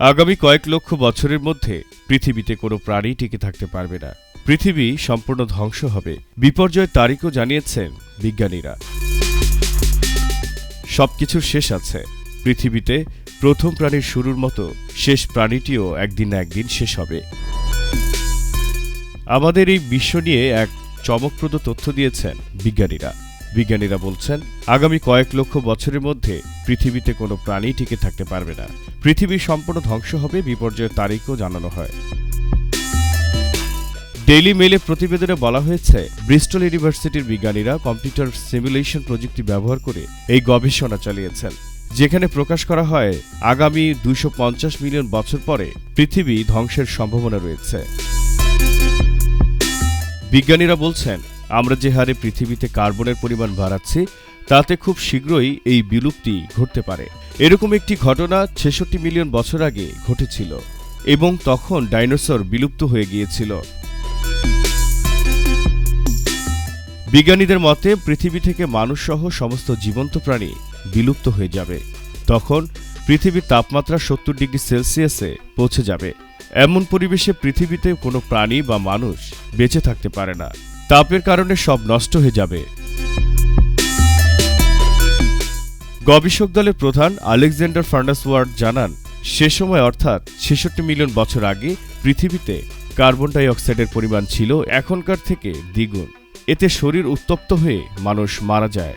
আগামী কয়েক লক্ষ বছরের মধ্যে পৃথিবীতে কোনো প্রাণী টিকে থাকতে পারবে না। পৃথিবী সম্পূর্ণ ধ্বংস হবে, বিপর্যয় তারিখও জানিয়েছেন বিজ্ঞানীরা। সবকিছুর শেষ আছে। পৃথিবীতে প্রথম প্রাণীর শুরুর মতো শেষ প্রাণীটিও একদিন না একদিন শেষ হবে। আমাদের এই বিশ্ব নিয়ে এক চমকপ্রদ তথ্য দিয়েছেন বিজ্ঞানীরা। বিজ্ঞানীরা বলছেন, আগামী কয়েক লক্ষ বছরের মধ্যে পৃথিবীতে কোনো প্রাণী টিকে থাকতে পারবে না। পৃথিবী সম্পূর্ণ ধ্বংস হবে বিপর্যয়ের তারিখও জানানো হয়। ডেইলি মেলে প্রতিবেদনে বলা হয়েছে, ব্রিস্টল ইউনিভার্সিটির বিজ্ঞানীরা কম্পিউটার সিমুলেশন প্রযুক্তি ব্যবহার করে এই গবেষণা চালিয়েছেন, যেখানে প্রকাশ করা হয়, আগামী দুশো মিলিয়ন বছর পরে পৃথিবী ধ্বংসের সম্ভাবনা রয়েছে। বিজ্ঞানীরা বলছেন আমরা যে হারে পৃথিবীতে কার্বনের পরিমাণ বাড়াচ্ছি, তাতে খুব শীঘ্রই এই বিলুপ্তি ঘটতে পারে। এরকম একটি ঘটনা ছেষট্টি মিলিয়ন বছর আগে ঘটেছিল এবং তখন ডাইনোসর বিলুপ্ত হয়ে গিয়েছিল। বিজ্ঞানীদের মতে, পৃথিবী থেকে মানুষসহ সমস্ত জীবন্ত প্রাণী বিলুপ্ত হয়ে যাবে। তখন পৃথিবীর তাপমাত্রা সত্তর ডিগ্রি সেলসিয়াসে পৌঁছে যাবে। এমন পরিবেশে পৃথিবীতে কোনো প্রাণী বা মানুষ বেঁচে থাকতে পারে না। তাপের কারণে সব নষ্ট হয়ে যাবে। গবেষক দলের প্রধান আলেকজান্ডার ফার্নাসওয়ার্ড জানান, সে সময় অর্থাৎ ছেষট্টি মিলিয়ন বছর আগে পৃথিবীতে কার্বন ডাই অক্সাইডের পরিমাণ ছিল এখনকার থেকে দ্বিগুণ। এতে শরীর উত্তপ্ত হয়ে মানুষ মারা যায়।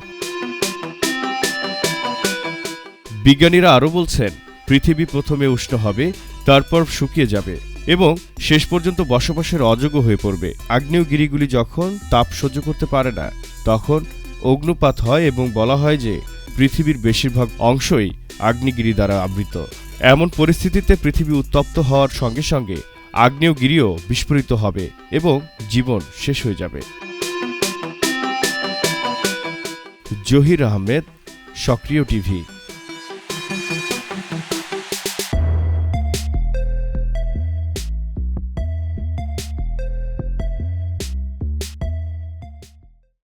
বিজ্ঞানীরা আরও বলছেন, পৃথিবী প্রথমে উষ্ণ হবে, তারপর শুকিয়ে যাবে। এবং শেষ পর্যন্ত বসবাসের অযোগ্য হয়ে পড়বে। আগ্নেয়গিরিগুলি যখন তাপ সহ্য করতে পারে না, তখন অগ্নুপাত হয় এবং বলা হয় যে পৃথিবীর বেশিরভাগ অংশই আগ্নেয়গিরি দ্বারা আবৃত। এমন পরিস্থিতিতে পৃথিবী উত্তপ্ত হওয়ার সঙ্গে সঙ্গে আগ্নেয়গিরিও বিস্ফোরিত হবে এবং জীবন শেষ হয়ে যাবে। জহির আহমেদ, সক্রিয় টিভি।